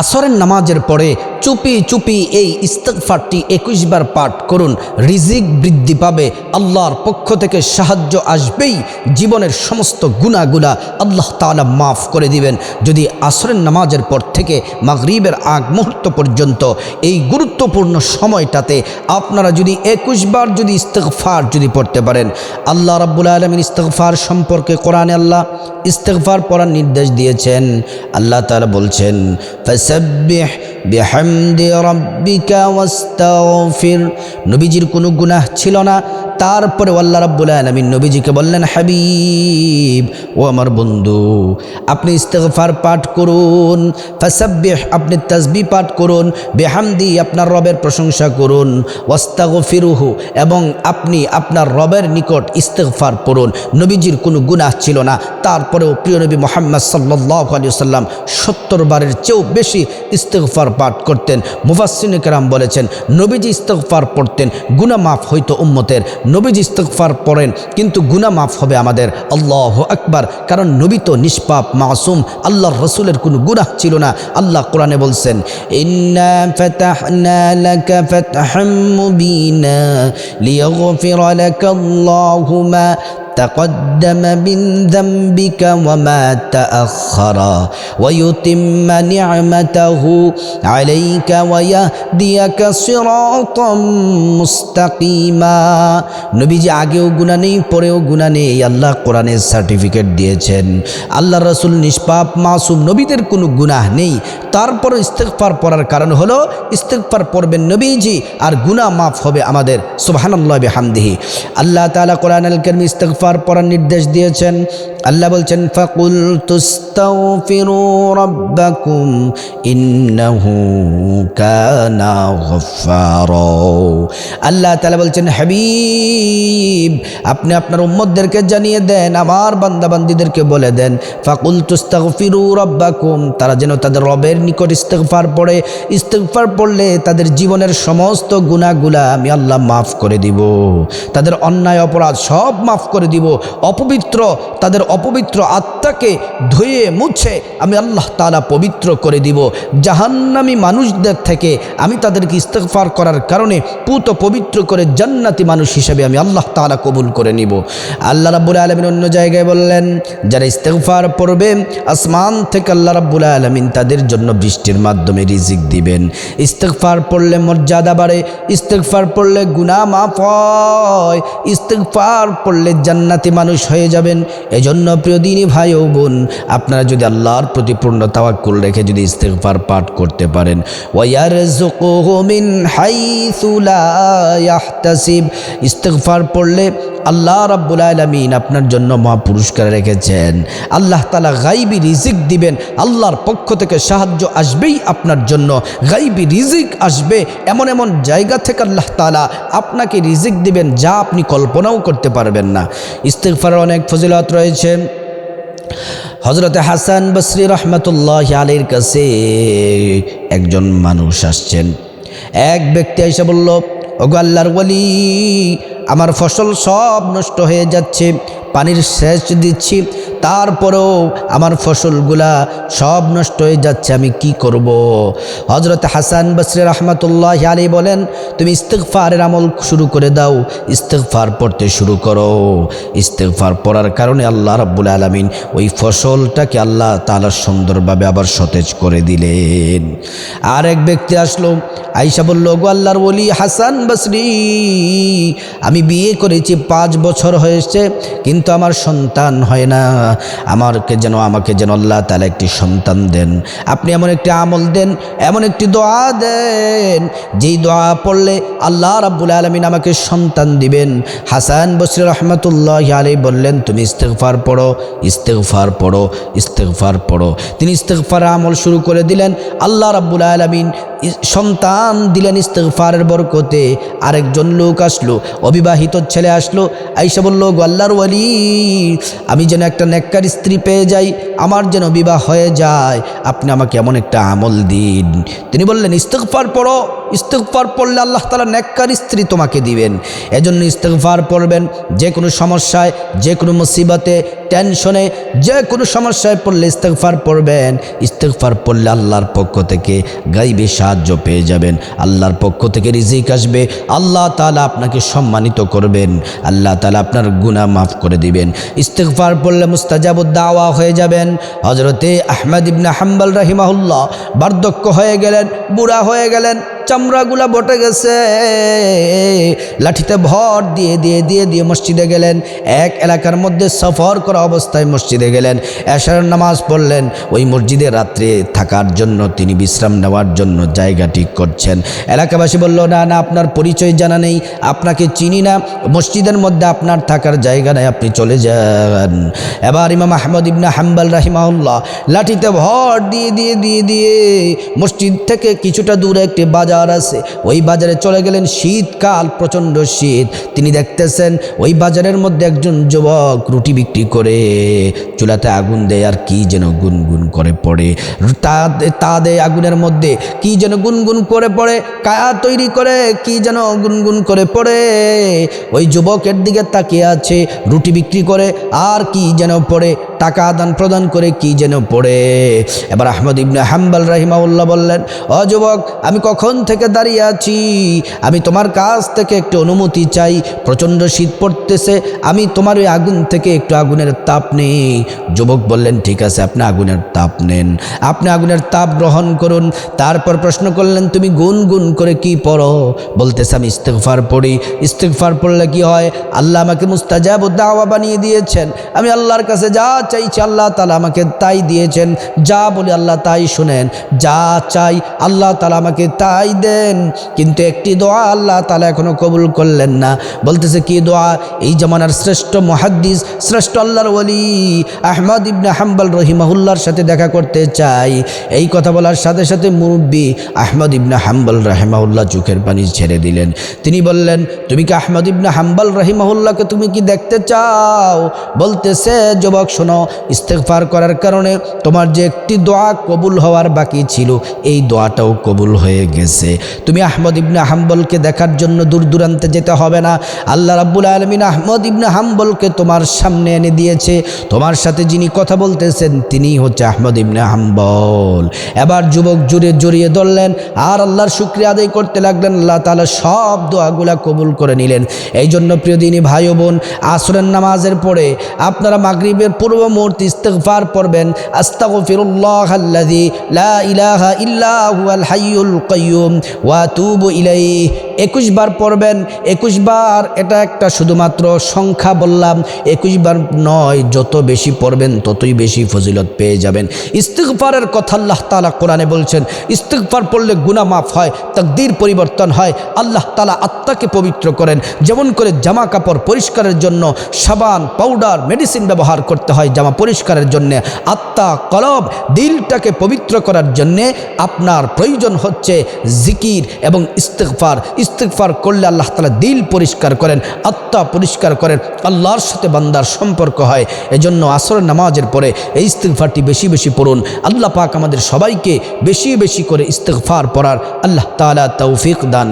আসরের নামাজের পরে চুপি চুপি এই ইস্তফারটি একুশ বার পাঠ করুন। রিজিক বৃদ্ধি পাবে, আল্লাহর পক্ষ থেকে সাহায্য আসবেই। জীবনের সমস্ত গুণাগুলা আল্লাহ তাআলা মাফ করে দিবেন। যদি আসরের নামাজের পর থেকে মাগরিবের আগ মুহূর্ত পর্যন্ত এই গুরুত্বপূর্ণ সময়টাতে আপনারা যদি একুশ বার যদি ইস্তফার যদি পড়তে পারেন, আল্লাহ রাব্বুল আলমিন ইস্তফার সম্পর্কে কোরআনে আল্লাহ ইস্তফার পড়ার নির্দেশ দিয়েছেন। আল্লাহ তালা বলছেন ফাসাব্বিহ বিহামদি রাব্বিকা ওয়াস্তাগফির। নবীজির কোনো গুনাহ ছিল না তারপরে আল্লাহ রাব্বুল আলামিন নবীজিকে বললেন, হাবিব, ও আমার বন্ধু, আপনি ইস্তেগফার পাঠ করুন, ফাসাব্বিহ, আপনি তাসবিহ পাঠ করুন, বেহামদি আপনার রবের প্রশংসা করুন, ওয়াস্তাগফিরুহু, এবং আপনি আপনার রবের নিকট ইস্তেগফার পড়ুন। নবীজির কোনো গুনাহ ছিল না। তারপরেও প্রিয় নবী মোহাম্মদ সাল্লাহ আলী সাল্লাম সত্তর বারের চেয়েও বেশি ইস্তেগফার পাঠ করতেন। মুফাসিন কেরাম বলেছেন, নবীজি ইস্তেগফার পড়তেন গুনা মাফ হইতো উম্মতের। নবীজি ইস্তকফার পড়েন, কিন্তু গুনা মাফ হবে আমাদের। আল্লাহ আকবার। কারণ নবী তো নিষ্পাপ, মাসুম। আল্লাহর রসুলের কোনো গুনাহ ছিল না। আল্লাহ কোরআনে বলছেন, ইন্না ফাতাহনা লাকা ফাতহাম মুবিনা লিয়াগফিরা লাকা আল্লাহু মা تقدم من ذنبك وما تأخر ويتم نعمته عليك ويهديك صراطا মুস্তাকিমা নবীজি আগেও গুণা নেই পরেও গুণা নেই আল্লাহ কোরআনের সার্টিফিকেট দিয়েছেন আল্লাহ রসুল নিষ্পাপ মাসুম নবীদের কোনো গুনাহ নেই তারপরও ইস্তেকফার পড়ার কারণ হলো ইস্তেকফার পড়বেন নবীজি আর গুনাহ মাফ হবে আমাদের সুবহানাল্লাহ বিহামদিহি আল্লাহ তাআলা কোরআন আল কারীম ইস্তেগফার পড়ার নির্দেশ দিয়েছেন। আল্লাহ বলছেন ফাকুল তুস্তাগফিরু রাব্বাকুম ইন্নাহু কানা গফফারা। আল্লাহ তাআলা বলছেন, হাবিব, আপনি আপনার উম্মতদেরকে জানিয়ে দেন, আমার বান্দাবান্দীদেরকে বলে দেন ফাকুল তুস্তাগফিরু রাব্বাকুম। তারা যেন তাদের রবের নিকট ইস্তেগফার পড়ে, ইস্তেগফার পড়লে তাদের জীবনের সমস্ত গুণাগুলা আমি আল্লাহ মাফ করে দিব। তাদের অন্যায় অপরাধ সব মাফ করে দিব। অপবিত্র তাদের অপবিত্র আত্মাকে ধুয়ে মুছে আমি আল্লাহ তালা পবিত্র করে দিব। জাহান্নামী মানুষদের থেকে আমি তাদেরকে ইস্তেগফার করার কারণে পুত পবিত্র করে জান্নাতি মানুষ হিসেবে আমি আল্লাহ তাআলা কবুল করে নিব। আল্লাহ রাব্বুল আলমিন অন্য জায়গায় বললেন, যারা ইস্তেগফার পড়বে, আসমান থেকে আল্লাহ রাব্বুল আলামিন তাদের জন্য বৃষ্টির মাধ্যমে রিজিক দিবেন। ইস্তেগফার পড়লে মর্যাদা বাড়ে, ইস্তেগফার পড়লে গুনাহ মাফ হয়, ইস্তেগফার পড়লে জান্নাতি মানুষ হয়ে যাবেন। এজন্য প্রিয় দিনী ভাই ও বোন, আপনারা যদি আল্লাহর প্রতি পূর্ণ তাওয়াক্কুল রেখে যদি ইস্তেগফার পাঠ করতে পারেন ওয়ারযুকুহু মিন হাইসু লা ইয়াহতাসিব, ইস্তেগফার পড়লে আল্লাহ রাব্বুল আলামিন আপনার জন্য মহা পুরস্কার রেখেছেন। আল্লাহ তালা গাইবি রিজিক দিবেন, আল্লাহর পক্ষ থেকে সাহায্য আসবেই আপনার জন্য। গাইবি রিজিক আসবে এমন এমন জায়গা থেকে আল্লাহ তালা আপনাকে রিজিক দিবেন যা আপনি কল্পনাও করতে পারবেন না। ইস্তেগফারের অনেক ফজিলত রয়েছে। হজরতে হাসান বসরি রহমতুল্লাহ আলীর কাছে একজন মানুষ আসছেন। এক ব্যক্তি এসে বলল, ওগো আল্লাহর বলি আমার ফসল সব নষ্ট হয়ে যাচ্ছে, পানির সেচ দিচ্ছি তারপরেও আমার ফসলগুলা সব নষ্ট হয়ে যাচ্ছে, আমি কি করব। হজরত হাসান বসরে রহমতুল্লাহ আলী বলেন, তুমি ইস্তেকফারের আমল শুরু করে দাও ইস্তেকফার পড়তে শুরু করো ইস্তেকফার পড়ার কারণে আল্লাহ রাব্বুল আলমিন ওই ফসলটাকে আল্লাহ তালা সুন্দরভাবে আবার সতেজ করে দিলেন আর এক ব্যক্তি আসলো আইসা বলল, গো আল্লাহর বলি হাসান বসরি, আমি বিয়ে করেছি, পাঁচ বছর হয়েছে, কিন্তু আমার সন্তান হয় না। আমাকে যেন আমাকে যেন আল্লাহ তালা একটি সন্তান দেন। আপনি এমন একটি আমল দেন, এমন একটি দোয়া দেন, যেই দোয়া পড়লে আল্লাহ রাব্বুল আলমিন আমাকে সন্তান দিবেন। হাসান বসরি রহমতুল্লাহ আলী বললেন, তুমি ইস্তেগফার পড়ো ইস্তেগফার পড়ো ইস্তেগফার পড়ো। তিনি ইস্তেগফার আমল শুরু করে দিলেন। আল্লাহ রাব্বুল আলমিন সন্তান দিলেন ইস্তেগফারের বরকতে। আরেকজন লোক আসলো, অবিবাহিত ছেলে আসলো আইসা বলল গল্লার ওয়ালি, আমি যেন একটা নেককার স্ত্রী পেয়ে যাই, আমার যেন বিবাহ হয়ে যায়, আপনি আমাকে এমন একটা আমল দিন। তিনি বললেন, ইস্তেগফার পড়ো। ইস্তেগফার পড়লে আল্লাহ তালা নেককার স্ত্রী তোমাকে দিবেন। এজন্য ইস্তেগফার পড়বেন যে কোনো সমস্যায় যে কোনো মুসিবতে, টেনশনে যে কোনো সমস্যায় পড়লে ইস্তেকফার পড়বেন। ইস্তেকফার পড়লে আল্লাহর পক্ষ থেকে গাইবে সাহায্য পেয়ে যাবেন। আল্লাহর পক্ষ থেকে রিজিক আসবে, আল্লাহ তালা আপনাকে সম্মানিত করবেন। আল্লাহ তালা আপনার গুনাহ মাফ করে দিবেন। ইস্তেকফার পড়লে মুস্তাজাবুদ্দাওয়া হয়ে যাবেন। হজরতে আহমদ ইবনা হাম্বাল রাহিমাহুল্লাহ বার্ধক্য হয়ে গেলেন, বুড়া হয়ে গেলেন। চামড়াগুলা বটে গেছে। লাঠিতে ভর দিয়ে দিয়ে দিয়ে দিয়ে মসজিদে গেলেন। এক এলাকার মধ্যে সফর করা অবস্থায় মসজিদে গেলেন। এশার নামাজ পড়লেন। ওই মসজিদে রাত্রে থাকার জন্য তিনি বিশ্রাম নেওয়ার জন্য জায়গা ঠিক করছেন। এলাকাবাসী বলল, না না, আপনার পরিচয় জানা নেই। আপনাকে চিনি না। মসজিদের মধ্যে আপনার থাকার জায়গা নেই। আপনি চলে যান। এবার ইমাম আহমদ ইবনা হাম্বাল রাহিমাউল্লাহ লাঠিতে ভর দিয়ে দিয়ে দিয়ে দিয়ে মসজিদ থেকে কিছুটা দূরে একটি বাজার আছে। ওই বাজারে চলে গেলেন শীতকাল, প্রচণ্ড শীত। তিনি দেখতেছেন ওই বাজারের মধ্যে একজন যুবক রুটি বিক্রি করে। চুলাতে আগুন দেয় আর কি যেন গুনগুন করে পড়ে। তা তা দেয় আগুনের মধ্যে। কি যেন গুনগুন করে পড়ে, কায়া তৈরি করে, কি যেন গুনগুন করে পড়ে। ওই যুবকের দিকে তাকিয়ে আছে, রুটি বিক্রি করে, আর কি যেন পড়ে। টাকা আদান প্রদান করে কি যেন পড়ে। এবার আহমদ ইবনে হাম্বাল রাহিমাউল্লাহ বললেন, ও যুবক, আমি কখন থেকে দাঁড়িয়ে আছি? আমি তোমার কাছ থেকে একটু অনুমতি চাই। প্রচণ্ড শীত পড়তেছে, আমি তোমার ওই আগুন থেকে একটু আগুনের তাপ নেই। যুবক বললেন, ঠিক আছে, আপনি আগুনের তাপ নেন। আপনি আগুনের তাপ গ্রহণ করুন। তারপর প্রশ্ন করলেন, তুমি গুন গুন করে কি পড়ো? বলতেছে, আমি ইস্তেকফার পড়ি। ইস্তেকফার পড়লে কি হয়? আল্লাহ আমাকে মুস্তাজাব দাওয়া বানিয়ে দিয়েছেন। আমি আল্লাহর কাছে যা চাইছি আল্লাহ তালা আমাকে তাই দিয়েছেন। যা বলি আল্লাহ তাই শুনেন। যা চাই আল্লাহ তালা আমাকে তাই দেন। কিন্তু একটি দোয়া আল্লাহ তালা এখনও কবুল করলেন না। বলতেছে, কি দোয়া? এই জামানার শ্রেষ্ঠ মহাদ্দিস, শ্রেষ্ঠ আল্লাহর ওলি আহমদ ইবনে হাম্বাল রহিমাহুল্লার সাথে দেখা করতে চাই। এই কথা বলার সাথে সাথে মুরব্বী আহমদ ইবনে হাম্বাল রাহিমাহুল্লাহ চোখের পানি ছেড়ে দিলেন। তিনি বললেন, তুমি কি আহমদ ইবনে হাম্বাল রহিমাহুল্লাহকে তুমি কি দেখতে চাও? বলতেছে যুবক শোনো ইস্তেকফার করার কারণে তোমার যে একটি দোয়া কবুল হওয়ার বাকি ছিল, এই দোয়াটাও কবুল হয়ে গেছে। তুমি আহমদ ইবনে হাম্বলকে দেখার জন্য দূর দূরান্তে যেতে হবে না। আল্লাহ রাব্বুল আলমিন আহমদ ইবনে হাম্বলকে তোমার সামনে এনে দিয়েছে। তোমার সাথে যিনি কথা বলতেছেন তিনিই হচ্ছে আহমদ ইবনে হাম্বল। এবার যুবক জুড়ে জড়িয়ে ধরলেন, আর আল্লাহর শুক্রিয়া আদায় করতে লাগলেন। আল্লাহ তালা সব দোয়াগুলা কবুল করে নিলেন। এই জন্য প্রিয় দিনী ভাই বোন, আসরের নামাজের পরে আপনারা মাগরিবের পূর্ব মুহূর্তে ইস্তেগফার পড়বেন আস্তাগফিরুল্লাহ আল্লাযী লা ইলাহা ইল্লা হুয়াল হাইয়ুল কাইয়্যুম ওয়া আতুবু ইলাইহি একুশ বার পড়বেন, একুশ বার, এটা একটা শুধুমাত্র সংখ্যা বললাম, একুশ বার নয়, যত বেশি পড়বেন, ততই বেশি ফজিলত পেয়ে যাবেন। ইস্তিগফারের কথা আল্লাহ তালা কোরআনে বলছেন, ইস্তিগফার পড়লে গুনাহ মাফ হয়, তাকদির পরিবর্তন হয়, আল্লাহ তালা আত্মাকে পবিত্র করেন, যেমন করে জামা কাপড় পরিষ্কারের জন্য, সাবান, পাউডার, মেডিসিন ব্যবহার করতে হয় জামা পরিষ্কারের জন্যে, আত্মা, কলব, দিলটাকে পবিত্র করার জন্যে আপনার প্রয়োজন হচ্ছে জিকির এবং ইস্তেকফার ইস্তেকফার করলে আল্লাহ তালা দিল পরিষ্কার করেন, আত্মা পরিষ্কার করেন, আল্লাহর সাথে বান্দার সম্পর্ক হয়। এজন্য আসর নামাজের পরে এই ইস্তেকফারটি বেশি বেশি পড়ুন। আল্লাহ পাক আমাদের সবাইকে বেশি বেশি করে ইস্তেকফার পড়ার আল্লাহ তালা তৌফিক দান।